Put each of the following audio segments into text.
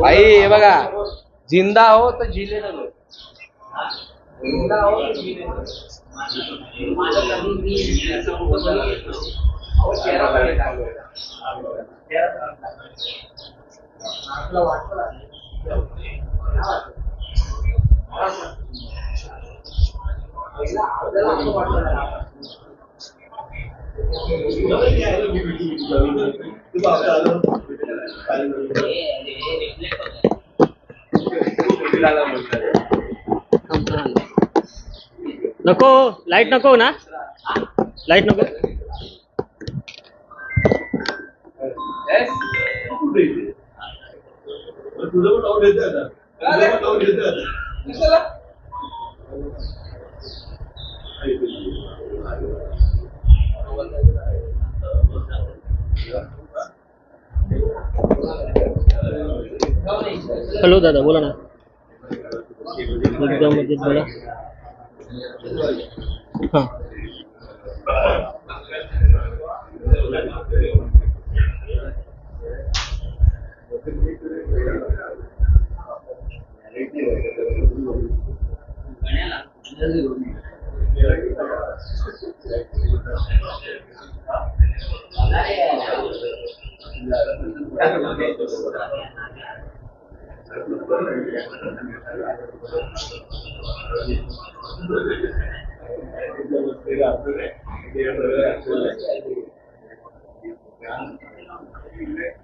भाई हे बघा. जिंदा हो तर जिले नको जिंदा हो तर जिले नको लाइट नको ना. लाइट नको. Hello Gracias.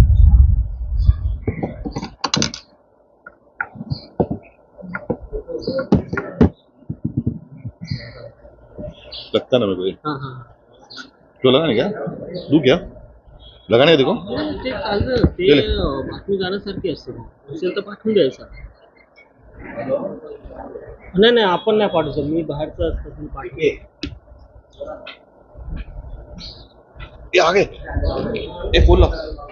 लगता ना मेरे को ये हां हां. तो लगा नहीं क्या दू क्या लगाने का देखो ते चालतं. ते केले. अं, बातमी जाण्यासारखी असते. असेल तर पाठवून द्यायचं. नाही नाही आपण नाही पाठवू सर मी बाहेरचं असतं पण पाठवू ये आगे. ये फूल ला दादा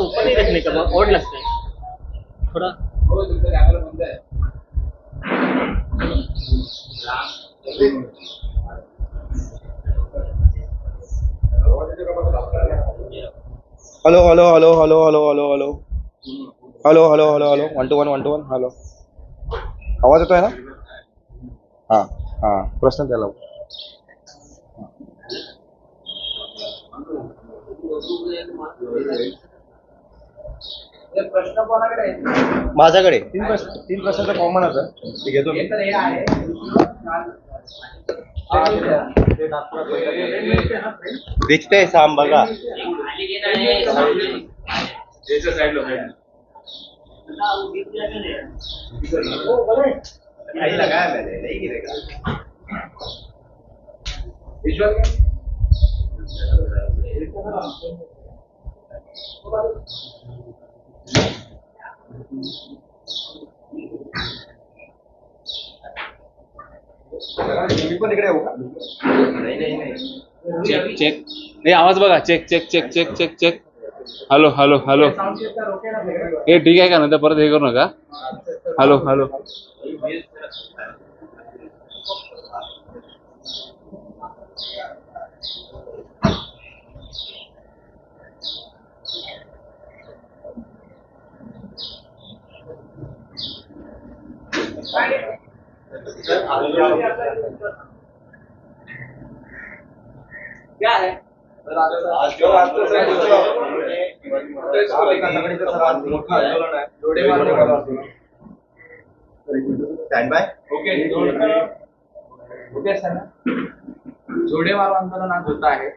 ऊपर नहीं रखने का बहुत और लगता. है थोड़ा hello hello hello hello hello hello hello hello hello hello hello one two one one two one hello आवाज येतोय ना हा हा प्रश्न त्याला माझ्याकडे. तीन प्रश्न तीन प्रश्नाचं कॉमन असं ते घेतो मी. दिसतंय साम बघा. मी पण येऊ का चेक चेक नाही आवाज बघा. Check check check check check check hello hello hello हे ठीक आहे का? नंतर तर परत हे करू नका. हॅलो हॅलो जोडेमार आंदोलन आज होत आहे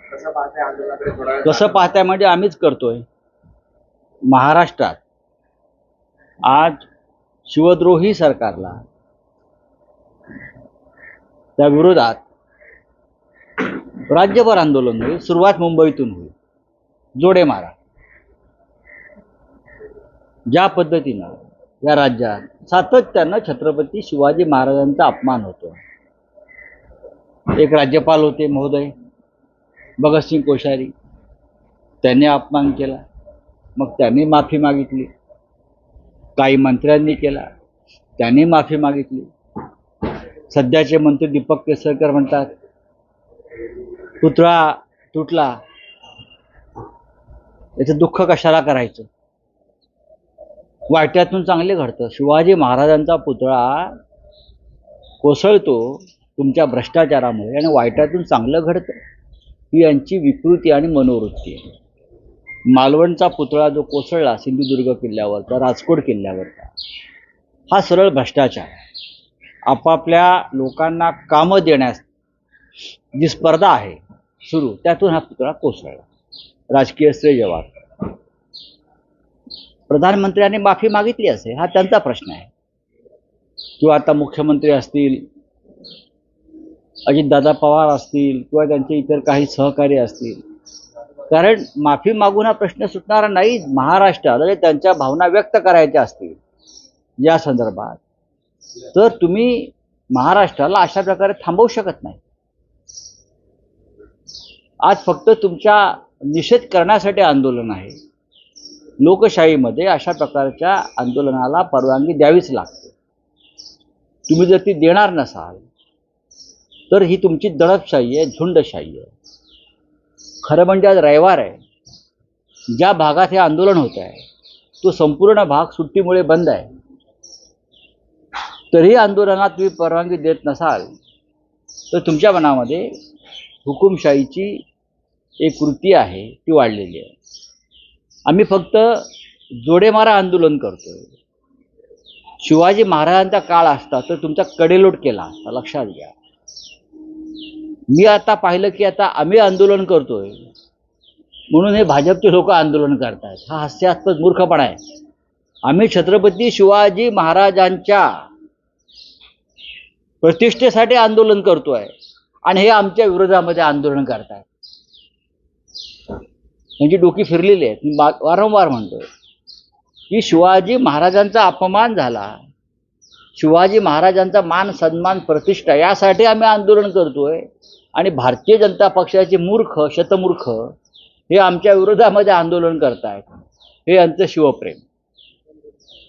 कसं आंदोलनाकडे थोडा कसं पाहताय म्हणजे आम्हीच करतोय. महाराष्ट्रात आज शिवद्रोही सरकारला. त्या विरोधात राज्यभर आंदोलन होईल सुरुवात मुंबईतून होईल. जोडे मारा. ज्या पद्धतीनं या राज्यात सातत्यानं छत्रपती शिवाजी महाराजांचा अपमान होतो. एक राज्यपाल होते महोदय भगतसिंग कोश्यारी. त्यांनी अपमान केला. मग त्यांनी माफी मागितली. काही मंत्र्यांनी केला. त्यांनी माफी मागितली. सध्याचे मंत्री दीपक केसरकर म्हणतात पुतळा तुटला. याचं दुःख कशाला करायचं? वाट्यातून चांगले घडतं. शिवाजी महाराजांचा पुतळा कोसळतो तुमच्या भ्रष्टाचारामुळे आणि वाईटातून चांगलं घडतं. ही यांची विकृती आणि मनोवृत्ती आहे. मालवणचा पुतळा जो कोसळला सिंधुदुर्ग किल्ल्यावरचा राजकोट किल्ल्यावरचा हा सरळ भ्रष्टाचार आहे. आपापल्या लोकांना कामं देण्यास जी स्पर्धा आहे सुरू त्यातून हा पुतळा कोसळला. राजकीय श्रेयवाद प्रधानमंत्र्यांनी माफी मागितली असेल हा त्यांचा प्रश्न आहे. किंवा आता मुख्यमंत्री असतील अजितदादा पवार असतील किंवा त्यांचे इतर काही सहकारी असतील कारण माफी मागून हा प्रश्न सुटणारा नाही महाराष्ट्राला म्हणजे त्यांच्या भावना व्यक्त करायच्या असतील या संदर्भात. तर तुम्ही महाराष्ट्राला अशा प्रकारे थांबवू शकत नाही. आज फक्त तुमच्या निषेध करण्यासाठी आंदोलन आहे. लोकशाहीमध्ये अशा प्रकारच्या आंदोलनाला परवानगी द्यावीच लागते. तुम्ही जर ती देणार नसाल तर ही तुमची दडपशाही आहे झुंडशाही आहे. खरं म्हणजे आज रविवार आहे. ज्या भागात हे आंदोलन होत आहे तो संपूर्ण भाग सुट्टीमुळे बंद आहे. तरी आंदोलनात तुम्ही परवानगी देत नसाल तर तुमच्या मनामध्ये हुकुमशाहीची एक कृती आहे ती वाढलेली आहे. आम्ही फक्त जोडेमारा आंदोलन करतो शिवाजी महाराजांचा काळ असता तर तुमचा कडेलोट केला असता लक्षात घ्या. मी आता पाहिलं की आता आम्ही आंदोलन करतोय. म्हणून हे भाजपचे लोक आंदोलन करतायत. हा हास्यास्पद मूर्खपणा आहे. आम्ही छत्रपती शिवाजी महाराजांच्या प्रतिष्ठेसाठी आंदोलन करतोय आणि हे आमच्या विरोधामध्ये आंदोलन करतायत. त्यांची डोकी फिरलेली आहेत. मी वारंवार म्हणतोय की शिवाजी महाराजांचा अपमान झाला. शिवाजी महाराजांचा मान सन्मान प्रतिष्ठा यासाठी आम्ही आंदोलन करतोय. आणि भारतीय जनता पक्षाचे मूर्ख शतमूर्ख हे आमच्या विरोधामध्ये आंदोलन करतायत. हे यांचं शिवप्रेम.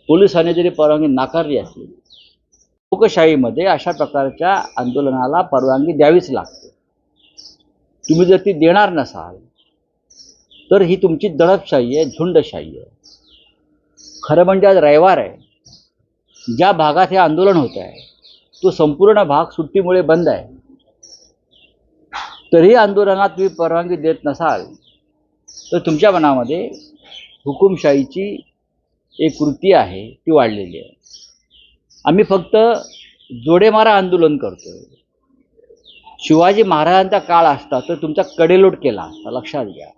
पोलिसांनी जरी परवानगी नाकारली असली लोकशाहीमध्ये अशा प्रकारच्या आंदोलनाला परवानगी द्यावीच लागते. तुम्ही जर ती देणार नसाल तर ही तुमची दडपशाही आहे झुंडशाही आहे. खरं म्हणजे आज रविवार आहे. ज्या भागात हे आंदोलन होत आहे तो संपूर्ण भाग सुट्टीमुळे बंद आहे. तरी आंदोलनात तुम्ही परवानगी देत नसाल तर तुमच्या मनामध्ये हुकुमशाहीची एक कृती आहे ती वाढलेली आहे. आम्ही फक्त जोडेमारा आंदोलन करतोय. शिवाजी महाराजांचा काळ असता तर तुमचा कडेलोट केला असता लक्षात घ्या.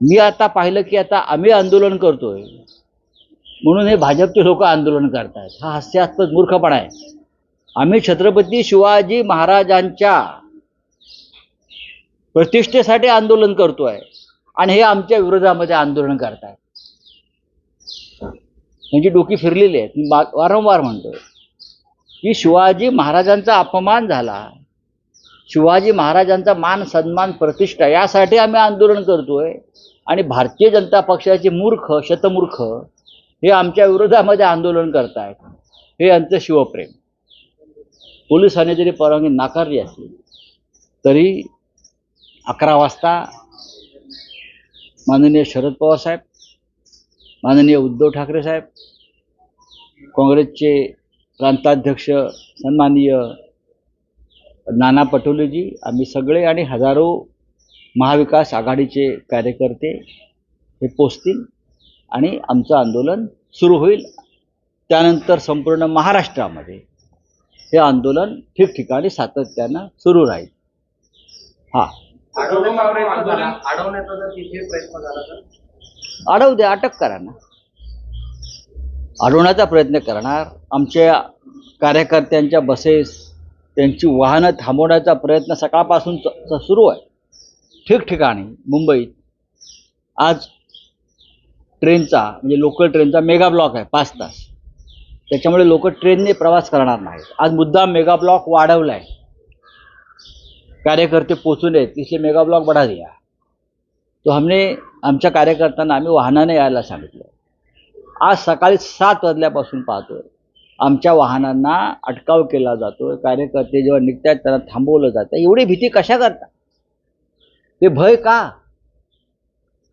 मी आता पाहिलं की आता आम्ही आंदोलन करतोय म्हणून हे भाजपचे लोक आंदोलन करतायत. हा हास्यास्पद मूर्खपणा आहे. आम्ही छत्रपती शिवाजी महाराजांच्या प्रतिष्ठेसाठी आंदोलन करतोय आणि हे आमच्या विरोधामध्ये आंदोलन करतायत. त्यांची डोकी फिरलेली आहेत. मी वारंवार म्हणतोय की शिवाजी महाराजांचा अपमान झाला. शिवाजी महाराजांचा मान सन्मान प्रतिष्ठा यासाठी आम्ही आंदोलन करतोय. आणि भारतीय जनता पक्षाचे मूर्ख शतमूर्ख हे आमच्या विरोधामध्ये आंदोलन करतायत. हे यांचं शिवप्रेम. पोलिसांनी जरी परवानगी नाकारली असली तरी अकरा वाजता माननीय शरद पवार साहेब माननीय उद्धव ठाकरे साहेब काँग्रेसचे प्रांताध्यक्ष सन्माननीय नाना पटोलेजी आम्ही सगळे आणि हजारो महाविकास आघाडीचे कार्यकर्ते हे पोचतील. आणि आमचं आंदोलन सुरू होईल. त्यानंतर संपूर्ण महाराष्ट्रामध्ये हे आंदोलन ठिकठिकाणी सातत्यानं सुरू राहील. हां. अडवू दे अटक करा ना. अडवण्याचा प्रयत्न करणार. आमच्या कार्यकर्त्यांच्या बसेस त्यांची वाहनं थांबवण्याचा प्रयत्न सकाळपासून सुरू आहे. ठिकठिकाणी मुंबईत. आज ट्रेनचा म्हणजे लोकल ट्रेनचा मेगा ब्लॉक आहे पाच तास. त्याच्यामुळे लोक ट्रेनने प्रवास करणार नाहीत. आज मुद्दा मेगा ब्लॉक वाढवला आहे कार्यकर्ते पोचून आहेत इसलिए मेगा ब्लॉक बढ़ा दिया. तो हमने आमच्या कार्यकर्त्यांना आम्ही वाहनाने यायला सांगितलं. आज सकाळी सात वाजल्यापासून पाहतोय आमच्या वाहनांना अटकाव केला जातोय. कार्यकर्ते जेव्हा निघतात त्यांना थांबवलं जातं एवढी भीती कशा करता? ते भय का?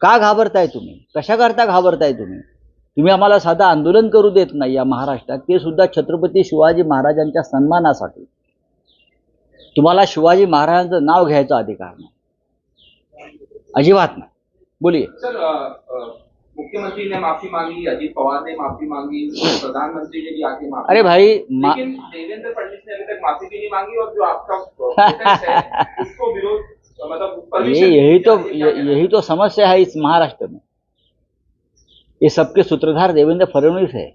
का घाबरताय तुम्ही? कशा करता घाबरताय तुम्ही? तुम्ही आम्हाला साधं आंदोलन करू देत नाही या महाराष्ट्रात. ते सुद्धा छत्रपती शिवाजी महाराजांच्या सन्मानासाठी. तुम्हाला शिवाजी महाराजांचं नाव घ्यायचा अधिकार नाही. अजिबात नाही. बोलिये. मुख्यमंत्री ने माफी मांगी अजीत पवार ने माफी मांगी प्रधानमंत्री ने भी आके माफी अरे भाई लेकिन देवेंद्र फडणवीस ने अभी तक माफी भी नहीं मांगी और जो आपका है उसको विरोध मतलब ये यही तो नहीं दिया ये- गया। यही तो समस्या है इस महाराष्ट्र में। ये सबके सूत्रधार देवेंद्र फडणवीस है।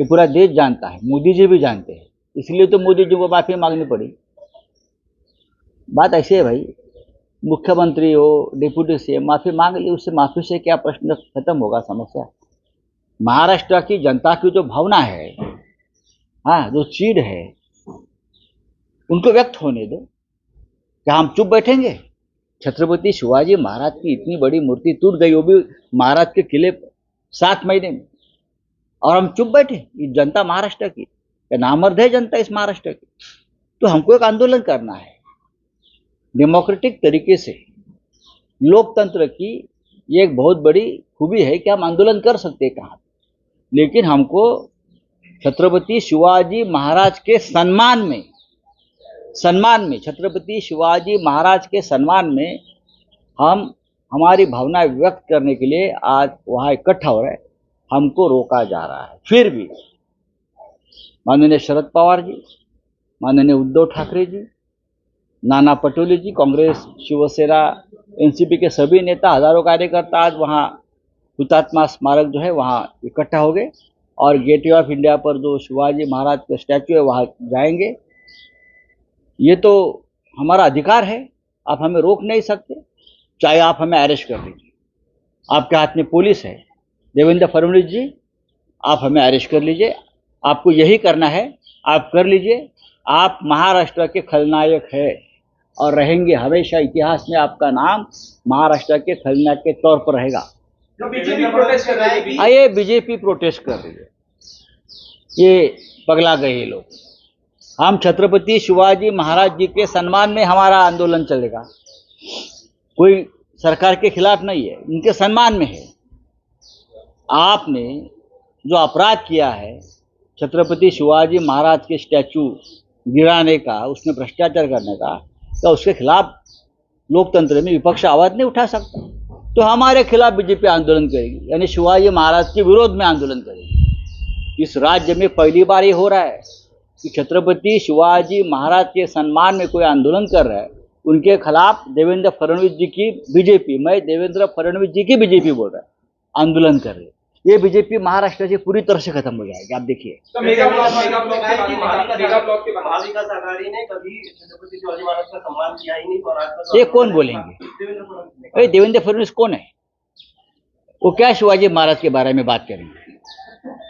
ये पूरा देश जानता है मोदी जी भी जानते हैं। इसलिए तो मोदी जी को माफ़ी मांगनी पड़ी। बात ऐसी है भाई मुख्यमंत्री हो डिप्यूटी सीएम माफ़ी मांग ली उससे माफ़ी से क्या प्रश्न खत्म होगा समस्या? महाराष्ट्र की जनता की जो भावना है हाँ जो चीड़ है उनको व्यक्त होने दो। क्या हम चुप बैठेंगे? छत्रपति शिवाजी महाराज की इतनी बड़ी मूर्ति टूट गई, वो भी महाराज के किले सात महीने में। और हम चुप बैठे जनता महाराष्ट्र की क्या नामर्द है जनता इस महाराष्ट्र की। तो हमको एक आंदोलन करना है। डेमोक्रेटिक तरीके से लोकतंत्र की ये एक बहुत बड़ी खूबी है कि हम आंदोलन कर सकते हैं कहाँ। लेकिन हमको छत्रपति शिवाजी महाराज के सम्मान में सम्मान में, छत्रपति शिवाजी महाराज के सम्मान में हम, हमारी भावनाएँ व्यक्त करने के लिए आज वहाँ इकट्ठा हो रहे हमको रोका जा रहा है। फिर भी माननीय शरद पवार जी, माननीय उद्धव ठाकरे जी, नाना पटोले जी, कांग्रेस, शिवसेना, एनसीपी के सभी नेता, हज़ारों कार्यकर्ता आज वहाँ हुतात्मा स्मारक जो है वहाँ इकट्ठा हो गए। और गेटवे ऑफ़ इंडिया पर जो शिवाजी महाराज का स्टैचू है, वहाँ जाएँगे। ये तो हमारा अधिकार है आप हमें रोक नहीं सकते चाहे आप हमें अरेस्ट कर लीजिए आपके हाथ में पुलिस है। देवेंद्र फडणवीस जी आप हमें अरेस्ट कर लीजिए। आपको यही करना है आप कर लीजिए। आप महाराष्ट्र के खलनायक है और रहेंगे हमेशा इतिहास में आपका नाम महाराष्ट्र के खलनायक के तौर पर रहेगा। जो बीजेपी प्रोटेस्ट कर रही है आइए बीजेपी प्रोटेस्ट कर रही है। ये पगला गए लोग। हम छत्रपति शिवाजी महाराज जी के सम्मान में हमारा आंदोलन चलेगा। कोई सरकार के खिलाफ नहीं है उनके सम्मान में है। आपने जो अपराध किया है, छत्रपति शिवाजी महाराज के स्टैचू गिराने का, उसमें भ्रष्टाचार करने का तो उसके खिलाफ लोकतंत्र में विपक्ष आवाज़ नहीं उठा सकता? तो हमारे खिलाफ बीजेपी आंदोलन करेगी, यानी शिवाजी महाराज के विरोध में आंदोलन करेगी। इस राज्य में पहली बार ये हो रहा है। कि छत्रपति शिवाजी महाराज के सम्मान में कोई आंदोलन कर रहा है उनके खिलाफ देवेंद्र फडणवीस जी की बीजेपी मैं देवेंद्र फडणवीस जी की बीजेपी बोल रहा है आंदोलन कर रही है। ये बीजेपी महाराष्ट्र से पूरी तरह से खत्म हो जाएगी आप देखिए। तो मेगा ब्लॉक ब्लॉक के बारे में मेगा ब्लॉक के बारे में महाविकास आघाड़ी ने कभी छत्रपति शिवाजी महाराज का सम्मान किया नहीं और आज तक ये कौन बोलेंगे? अरे देवेंद्र फडणवीस कौन है? वो क्या शिवाजी महाराज के बारे में बात करेंगे?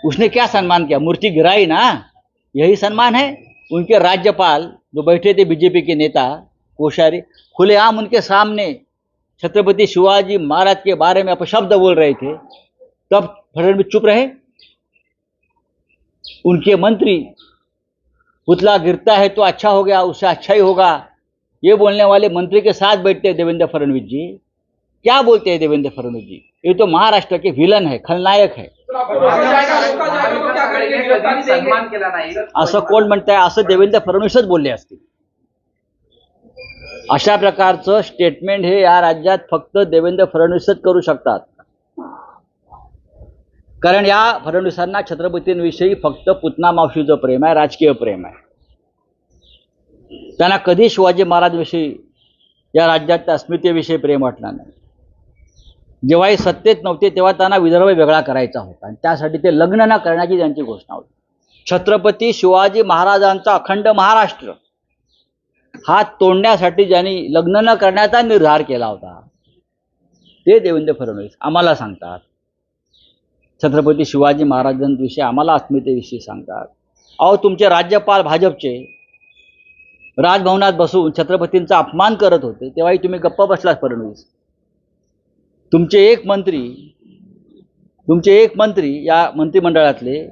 उसने क्या सम्मान किया? मूर्ति गिराई ना? यही सम्मान है। उनके राज्यपाल जो बैठे थे बीजेपी के नेता, कोश्यारी, खुलेआम उनके सामने छत्रपति शिवाजी महाराज के बारे में अपशब्द बोल रहे थे। तब फडणवीस चुप रहे। उनके मंत्री, पुतला गिरता है तो अच्छा हो गया, उससे अच्छा ही होगा। ये बोलने वाले मंत्री के साथ बैठते हैं देवेंद्र फडणवीस जी। क्या बोलते हैं देवेंद्र फडणवीस जी? ये तो महाराष्ट्र के विलन है, खलनायक है। सन्मान केला नाही. असं कोण म्हणताय? असं देवेंद्र फडणवीसच बोलले असतील. अशा प्रकारचं स्टेटमेंट हे या राज्यात फक्त देवेंद्र फडणवीसच करू शकतात. कारण या फडणवीसांना छत्रपतींविषयी फक्त पुतना मावशीचं प्रेम आहे राजकीय प्रेम आहे. त्यांना कधी शिवाजी महाराजविषयी या राज्याच्या अस्मितेविषयी प्रेम वाटणार नाही. जेव्हा हे सत्तेत नव्हते तेव्हा त्यांना विदर्भ वेगळा करायचा होता. आणि त्यासाठी ते लग्न न करण्याची त्यांची घोषणा होती. छत्रपती शिवाजी महाराजांचा अखंड महाराष्ट्र हा तोडण्यासाठी ज्यांनी लग्न न करण्याचा निर्धार केला होता ते देवेंद्र फडणवीस आम्हाला सांगतात. छत्रपती शिवाजी महाराजांविषयी आम्हाला अस्मितेविषयी सांगतात. अहो तुमचे राज्यपाल भाजपचे राजभवनात बसून छत्रपतींचा अपमान करत होते तेव्हाही तुम्ही गप्प बसलात फडणवीस. तुमचे एक मंत्री तुमचे एक मंत्री या मंत्रिमंडळातले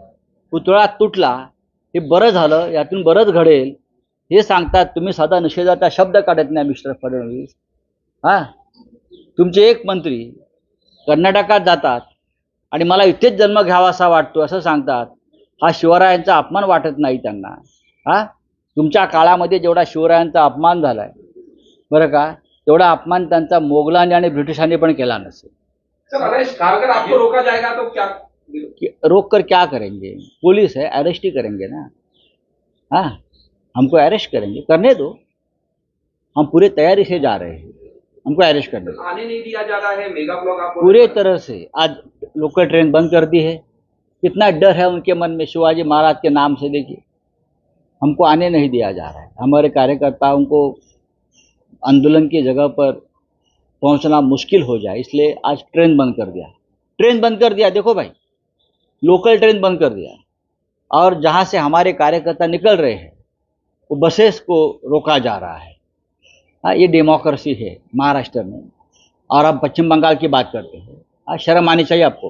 पुतळा तुटला हे बरं झालं यातून बरंच घडेल हे सांगतात तुम्ही साधा निषेधाचा शब्द काढत नाही मिस्टर फडणवीस. हां? तुमचे एक मंत्री कर्नाटकात जातात आणि मला इथेच जन्म घ्यावासा वाटतो असं सांगतात हा शिवरायांचा अपमान वाटत नाही त्यांना. हां? तुमच्या काळामध्ये जेवढा शिवरायांचा अपमान झाला आहे बरं का? तेवढा अपमान त्यांचा मोगलांनी आणि ब्रिटिशांनी पण केला नसेल. सर आपको रोका जाएगा तो क्या? रोक कर क्या करेंगे? पुलिस है अरेस्ट ही करेंगे ना. हाँ हमको अरेस्ट करेंगे. करने दो. हम पूरे तैयारी से जा रहे हैं. हमको अरेस्ट करने दो. आने नहीं दिया जा रहा है मेगा ब्लॉक आपको पूरे तरह से आज लोकल ट्रेन बंद कर दी है. कितना डर है उनके मन में शिवाजी महाराज के नाम से देखिए. हमको आने नहीं दिया जा रहा है. हमारे कार्यकर्ताओं को आंदोलन की जगह पर पहुँचना मुश्किल हो जाए इसलिए आज ट्रेन बंद कर दिया। ट्रेन बंद कर दिया देखो भाई लोकल ट्रेन बंद कर दिया। और जहाँ से हमारे कार्यकर्ता निकल रहे हैं वो बसेस को रोका जा रहा है। हाँ ये डेमोक्रेसी है महाराष्ट्र में। और आप पश्चिम बंगाल की बात करते हैं। हाँ शर्म आनी चाहिए आपको।